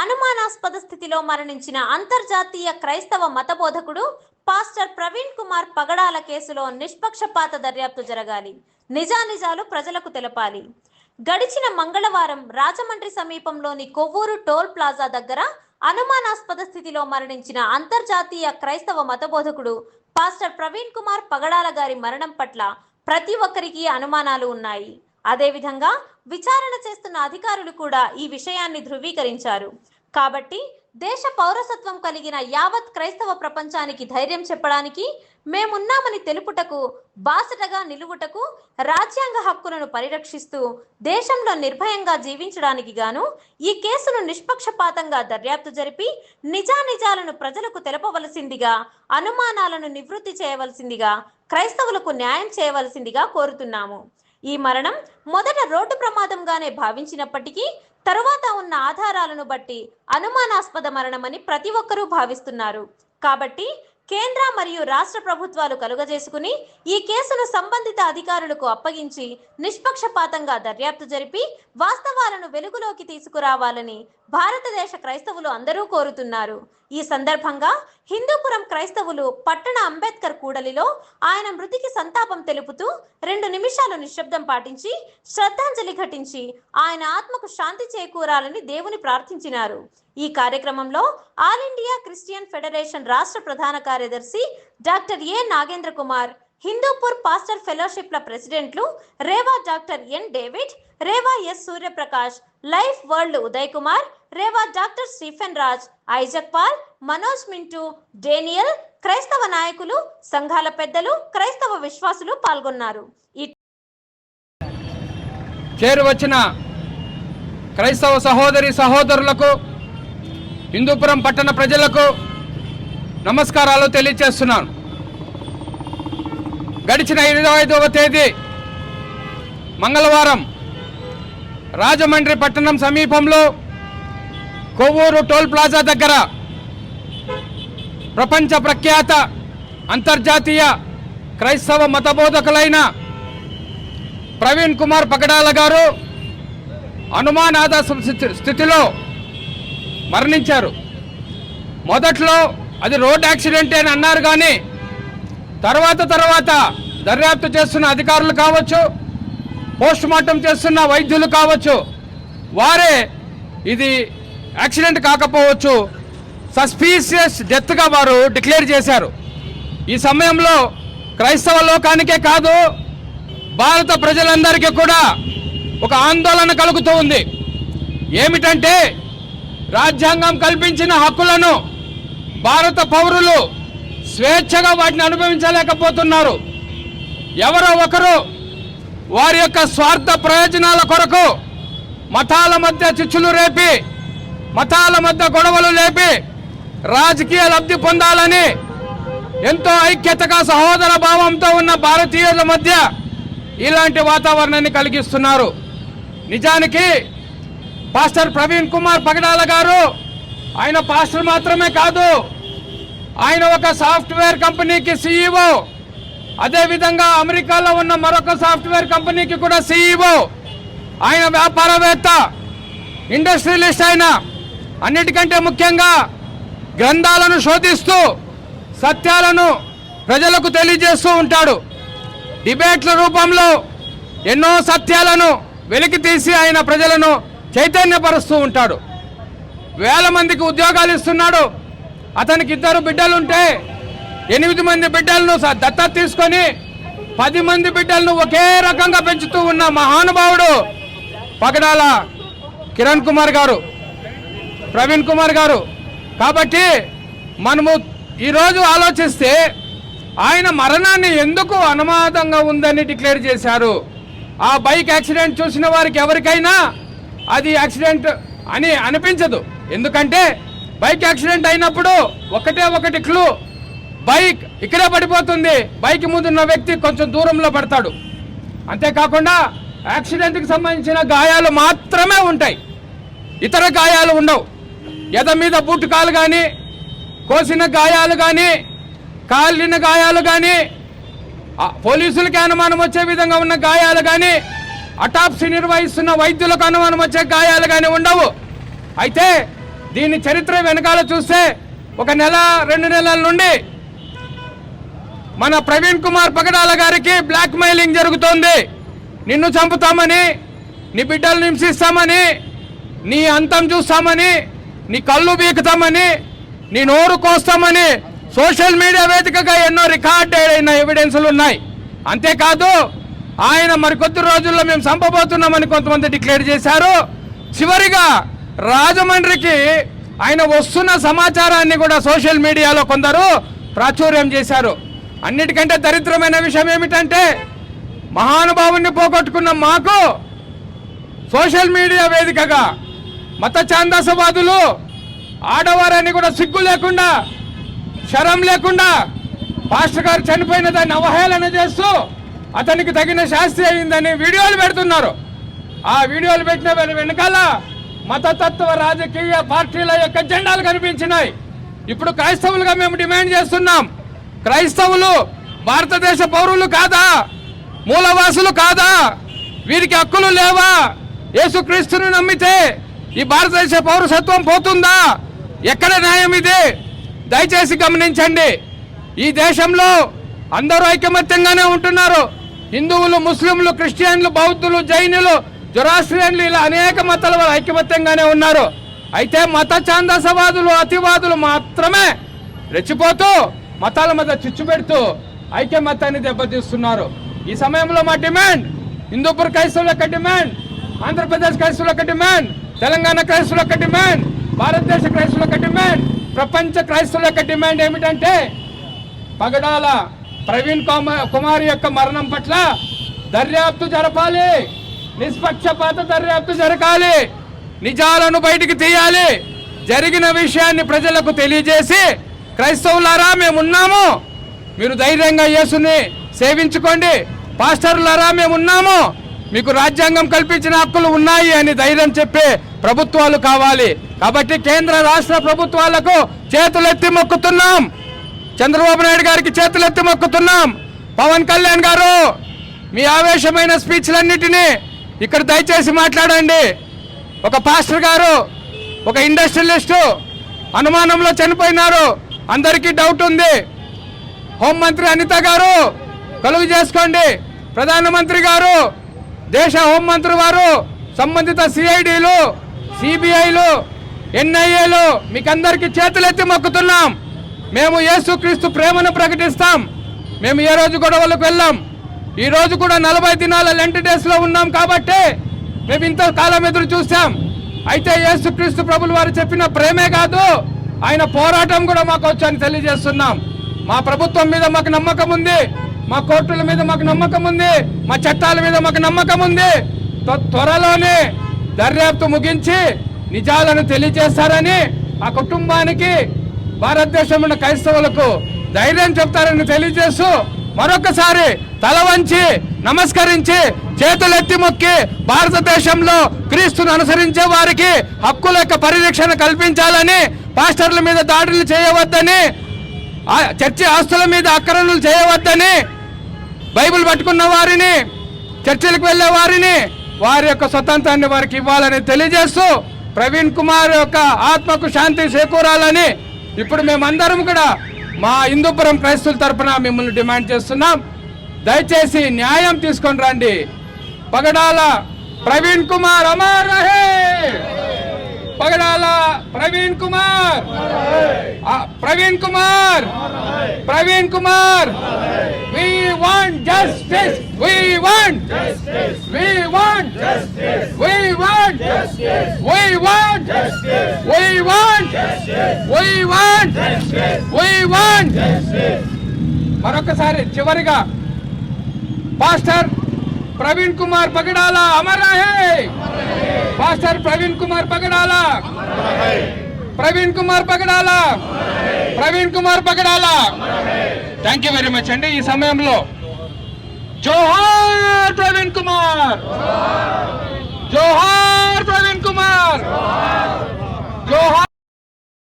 అనుమానాస్పద స్థితిలో మరణించిన అంతర్జాతీయ క్రైస్తవ మతబోధకుడు పాస్టర్ ప్రవీణ్ కుమార్ పగడాల కేసులో నిష్పక్షపాత దర్యాప్తు జరగాలి. నిజానిజాలు ప్రజలకు తెలపాలి. గడిచిన మంగళవారం రాజమండ్రి సమీపంలోని కొవ్వూరు టోల్ ప్లాజా దగ్గర అనుమానాస్పద స్థితిలో మరణించిన అంతర్జాతీయ క్రైస్తవ మతబోధకుడు పాస్టర్ ప్రవీణ్ కుమార్ పగడాల గారి మరణం పట్ల ప్రతి ఒక్కరికి అనుమానాలు ఉన్నాయి. అదేవిధంగా విచారణ చేస్తున్న అధికారులు కూడా ఈ విషయాన్ని ధృవీకరించారు. కాబట్టి దేశ పౌరసత్వం కలిగిన యావత్ క్రైస్తవ ప్రపంచానికి ధైర్యం చెప్పడానికి మేమున్నామని తెలుపుటకు బాసటగా నిలువుటకు రాజ్యాంగ హక్కులను పరిరక్షిస్తూ దేశంలో నిర్భయంగా జీవించడానికి గాను ఈ కేసును నిష్పక్షపాతంగా దర్యాప్తు జరిపి నిజానిజాలను ప్రజలకు తెలపవలసిందిగా అనుమానాలను నివృత్తి చేయవలసిందిగా క్రైస్తవులకు న్యాయం చేయవలసిందిగా కోరుతున్నాము. ఈ మరణం మొదట రోడ్డు ప్రమాదంగానే భావించినప్పటికీ తరువాత ఉన్న ఆధారాలను బట్టి అనుమానాస్పద మరణమని ప్రతి ఒక్కరూ భావిస్తున్నారు. కాబట్టి కేంద్ర మరియు రాష్ట్ర ప్రభుత్వాలు కలుగజేసుకుని ఈ కేసును సంబంధిత అధికారులకు అప్పగించి నిష్పక్షపాతంగా దర్యాప్తు జరిపి వాస్తవాలను వెలుగులోకి తీసుకురావాలని భారతదేశ క్రైస్తవులు అందరూ కోరుతున్నారు. ఈ సందర్భంగా హిందూపురం క్రైస్తవులు పట్టణ అంబేద్కర్ కూడలిలో ఆయన మృతికి సంతాపం తెలుపుతూ రెండు నిమిషాలు నిశ్శబ్దం పాటించి శ్రద్ధాంజలి ఘటించి ఆయన ఆత్మకు శాంతి చేకూరాలని దేవుని ప్రార్థించినారు. ఈ కార్యక్రమంలో ఆల్ ఇండియా క్రిస్టియన్ ఫెడరేషన్ రాష్ట్ర ప్రధాన కార్యదర్శి doctor A Nagendra Kumar Hindupur pastor ఫెలోషిప్ల ప్రెసిడెంట్లు rev doctor N David rev S Suryaprakash Life World Uday Kumar rev doctor Stephen Raj Isaac Paul Manoj Mintu Daniel క్రైస్తవ నాయకులు సంఘాల పెద్దలు క్రైస్తవ విశ్వాసులు పాల్గొన్నారు. చేరువచ్చిన క్రైస్తవ సహోదరి సహోదరులకు హిందూపురం పట్టణ ప్రజలకు నమస్కారాలు తెలియచేస్తున్నాను గడిచిన ఇరవై ఐదవ తేదీ మంగళవారం రాజమండ్రి పట్టణం సమీపంలో కొవ్వూరు టోల్ ప్లాజా దగ్గర ప్రపంచ ప్రఖ్యాత అంతర్జాతీయ క్రైస్తవ మతబోధకులైన ప్రవీణ్ కుమార్ పగడాల గారు అనుమానాద స్థితిలో మరణించారు. మొదట్లో అది రోడ్ యాక్సిడెంట్ అని అన్నారు కానీ తర్వాత తర్వాత దర్యాప్తు చేస్తున్న అధికారులు కావచ్చు పోస్ట్ మార్టం చేస్తున్న వైద్యులు కావచ్చు వారే ఇది యాక్సిడెంట్ కాకపోవచ్చు. సస్పీషియస్ డెత్గా వారు డిక్లేర్ చేశారు. ఈ సమయంలో క్రైస్తవ లోకానికే కాదు భారత ప్రజలందరికీ కూడా ఒక ఆందోళన కలుగుతూ ఉంది. ఏమిటంటే రాజ్యాంగం కల్పించిన హక్కులను భారత పౌరులు స్వేచ్ఛగా వాటిని అనుభవించలేకపోతున్నారు. ఎవరో ఒకరు వారి యొక్క స్వార్థ ప్రయోజనాల కొరకు మతాల మధ్య చిచ్చులు రేపి మతాల మధ్య గొడవలు లేపి రాజకీయ లబ్ధి పొందాలని ఎంతో ఐక్యతగా సహోదర భావంతో ఉన్న భారతీయుల మధ్య ఇలాంటి వాతావరణాన్ని కలిగిస్తున్నారు. నిజానికి పాస్టర్ ప్రవీణ్ కుమార్ పగడాల గారు ఆయన పాస్టర్ మాత్రమే కాదు ఆయన ఒక సాఫ్ట్వేర్ కంపెనీకి సీఈఓ అదేవిధంగా అమెరికాలో ఉన్న మరొక సాఫ్ట్వేర్ కంపెనీకి కూడా సీఈఓ ఆయన వ్యాపారవేత్త ఇండస్ట్రియలిస్ట్ అయినా అన్నిటికంటే ముఖ్యంగా గ్రంథాలను శోధిస్తూ సత్యాలను ప్రజలకు తెలియజేస్తూ ఉంటాడు. డిబేట్ల రూపంలో ఎన్నో సత్యాలను వెలికి తీసి ఆయన ప్రజలను చైతన్యపరుస్తూ ఉంటాడు. వేల మందికి ఉద్యోగాలు ఇస్తున్నాడు. అతనికి ఇద్దరు బిడ్డలుంటే ఎనిమిది మంది బిడ్డలను దత్తత తీసుకొని పది మంది బిడ్డలను ఒకే రకంగా పెంచుతూ ఉన్న మహానుభావుడు పగడాల కిరణ్ కుమార్ గారు. ప్రవీణ్ కుమార్ గారు. కాబట్టి మనము ఈరోజు ఆలోచిస్తే ఆయన మరణాన్ని ఎందుకు అనుమాదంగా ఉందని డిక్లేర్ చేశారు? ఆ బైక్ యాక్సిడెంట్ చూసిన వారికి ఎవరికైనా అది యాక్సిడెంట్ అని అనిపించదు. ఎందుకంటే బైక్ యాక్సిడెంట్ అయినప్పుడు ఒకటే ఒకటి క్లూ. బైక్ ఇక్కడే పడిపోతుంది. బైక్ ముందున్న వ్యక్తి కొంచెం దూరంలో పడతాడు. అంతేకాకుండా యాక్సిడెంట్కి సంబంధించిన గాయాలు మాత్రమే ఉంటాయి. ఇతర గాయాలు ఉండవు. ఎద మీద బుట్టుకాలు కానీ కోసిన గాయాలు కానీ కాలిన గాయాలు కానీ పోలీసులకి అనుమానం వచ్చే విధంగా ఉన్న గాయాలు కానీ అటాప్సీ నిర్వహిస్తున్న వైద్యులకు అనుమానం వచ్చే గాయాలు కానీ ఉండవు. అయితే దీని చరిత్ర వెనకాల చూస్తే ఒక నెల రెండు నెలల నుండి మన ప్రవీణ్ కుమార్ పగడాల గారికి బ్లాక్ మెయిలింగ్ జరుగుతోంది. నిన్ను చంపుతామని నీ బిడ్డలు హింసిస్తామని నీ అంతం చూస్తామని నీ కళ్ళు బీకుతామని నీ నోరు కోస్తామని సోషల్ మీడియా వేదికగా ఎన్నో రికార్డ్ అయిన ఎవిడెన్సులు ఉన్నాయి. అంతేకాదు ఆయన మరికొద్ది రోజుల్లో మేము చంపబోతున్నామని కొంతమంది డిక్లేర్ చేశారు. చివరిగా రాజమండ్రికి ఆయన వస్తున్న సమాచారాన్ని కూడా సోషల్ మీడియాలో కొందరు ప్రాచుర్యం చేశారు. అన్నిటికంటే దరిద్రమైన విషయం ఏమిటంటే మహానుభావుని పోగొట్టుకున్న మాకు సోషల్ మీడియా వేదికగా మత ఛాందసవాదులు ఆడవారని కూడా సిగ్గు లేకుండా శరం లేకుండా పాస్టర్ గారు చనిపోయిన దాన్ని అవహేళన చేస్తూ అతనికి తగిన శాస్తి అయిందని వీడియోలు పెడుతున్నారు. ఆ వీడియోలు పెట్టిన వెనకాల మతతత్వ రాజకీయ పార్టీల యొక్క జెండాలు కనిపించినాయి. ఇప్పుడు క్రైస్తవులుగా మేము డిమాండ్ చేస్తున్నాం. క్రైస్తవులు భారతదేశ పౌరులు కాదా? మూలవాసులు కాదా? వీరికి హక్కులు లేవా? యేసుక్రీస్తుని నమ్మితే ఈ భారతదేశ పౌరసత్వం పోతుందా? ఎక్కడ న్యాయం ఇది? దయచేసి గమనించండి. ఈ దేశంలో అందరూ ఐకమత్యంగానే ఉంటున్నారు. హిందువులు ముస్లింలు క్రిస్టియన్లు బౌద్ధులు జైనులు జొరాస్ట్రియన్లు ఇలా అనేక మతాల వారు ఐకమత్యంగానే ఉన్నారు. అయితే మత ఛాందసవాదులు అతివాదులు మాత్రమే రెచ్చిపోతూ మతాల మధ్య చిచ్చు పెడుతూ ఐక్యమతాన్ని దెబ్బతీస్తున్నారు. ఈ సమయంలో మా డిమాండ్ హిందూపూర్ క్రైస్తవుల యొక్క డిమాండ్ ఆంధ్రప్రదేశ్ క్రైస్తవుల యొక్క డిమాండ్ తెలంగాణ క్రైస్తవుల యొక్క డిమాండ్ భారతదేశ క్రైస్తవుల యొక్క డిమాండ్ ప్రపంచ క్రైస్తవుల యొక్క డిమాండ్ ఏమిటంటే పగడాల ప్రవీణ్ కుమార్ యొక్క మరణం పట్ల దర్యాప్తు జరపాలి. నిష్పక్షపాత దర్యాప్తు జరగాలి. నిజాలను బయటికి తీయాలి. జరిగిన విషయాన్ని ప్రజలకు తెలియజేసి క్రైస్తవులారా మేమున్నాము. మీరు ధైర్యంగా యేసుని సేవించుకోండి. పాస్టర్లారా మేమున్నాము. మీకు రాజ్యాంగం కల్పించిన హక్కులు ఉన్నాయి అని ధైర్యం చెప్పే ప్రభుత్వాలు కావాలి. కాబట్టి కేంద్ర రాష్ట్ర ప్రభుత్వాలకు చేతులెత్తి మొక్కుతున్నాం. చంద్రబాబు నాయుడు గారికి చేతులెత్తి మొక్కుతున్నాం. పవన్ కళ్యాణ్ గారు మీ ఆవేశమైన స్పీచ్లన్నిటినీ ఇక్కడ దయచేసి మాట్లాడండి. ఒక పాస్టర్ గారు ఒక ఇండస్ట్రియలిస్టు అనుమానంలో చనిపోయినారు. అందరికీ డౌట్ ఉంది. హోంమంత్రి అనిత గారు కలుగు చేసుకోండి. ప్రధానమంత్రి గారు దేశ హోంమంత్రి వారు సంబంధిత సిఐడిలు సిబిఐలు ఎన్ఐఏలు మీకందరికీ చేతులెత్తి మొక్కుతున్నాం. మేము యేసుక్రీస్తు ప్రేమను ప్రకటిస్తాం. మేము ఏ రోజు గొడవలకు వెళ్ళాం. ఈ రోజు కూడా నలభై దినాల లెంట్ డేస్లో ఉన్నాం కాబట్టి మేము ఇంత కాలం ఎదురు చూసాం అయితే యేసుక్రీస్తు ప్రభులు వారు చెప్పిన ప్రేమే కాదు ఆయన పోరాటం కూడా మాకు వచ్చని తెలియజేస్తున్నాం. మా ప్రభుత్వం మీద మాకు నమ్మకం ఉంది మా కోర్టుల మీద మాకు నమ్మకం ఉంది మా చట్టాల మీద మాకు నమ్మకం ఉంది. త్వరలోనే దర్యాప్తు ముగించి నిజాలను తెలియజేస్తారని ఆ కుటుంబానికి భారతదేశంలో ఉన్న క్రైస్తవులకు ధైర్యం చెప్తారని తెలియజేస్తూ మరొకసారి తల వంచి నమస్కరించి చేతులెత్తి మొక్కి భారతదేశంలో క్రీస్తును అనుసరించే వారికి హక్కుల యొక్క పరిరక్షణ కల్పించాలని పాస్టర్ల మీద దాడులు చేయవద్దని చర్చి ఆస్తుల మీద ఆక్రమణలు చేయవద్దని బైబిల్ పట్టుకున్న వారిని చర్చిలకు వెళ్ళే వారిని వారి యొక్క స్వతంత్రాన్ని వారికి ఇవ్వాలని తెలియజేస్తూ ప్రవీణ్ కుమార్ యొక్క ఆత్మకు శాంతి చేకూరాలని ఇప్పుడు మేమందరం కూడా మా హిందూపురం క్రైస్తుల తరపున మిమ్మల్ని డిమాండ్ చేస్తున్నాం. దయచేసి న్యాయం తీసుకొని రండి. పగడాల ప్రవీణ్ కుమార్ అమర్ రహే! Pagadala Praveen Kumar! Praveen Kumar! Praveen Kumar! We want justice we want we want we want we want we want we want we want మరొకసారి చివరిగా పాస్టర్ ప్రవీణ్ కుమార్ పగడాల అమర్ రహే pastor Praveen Kumar Pagadala. Praveen Kumar Pagadala. Praveen Kumar Pagadala. Thank you very much అండి. ఈ సమయంలో జోహార్ ప్రవీణ్ కుమార్. జోహార్ ప్రవీణ్ కుమార్ జోహార్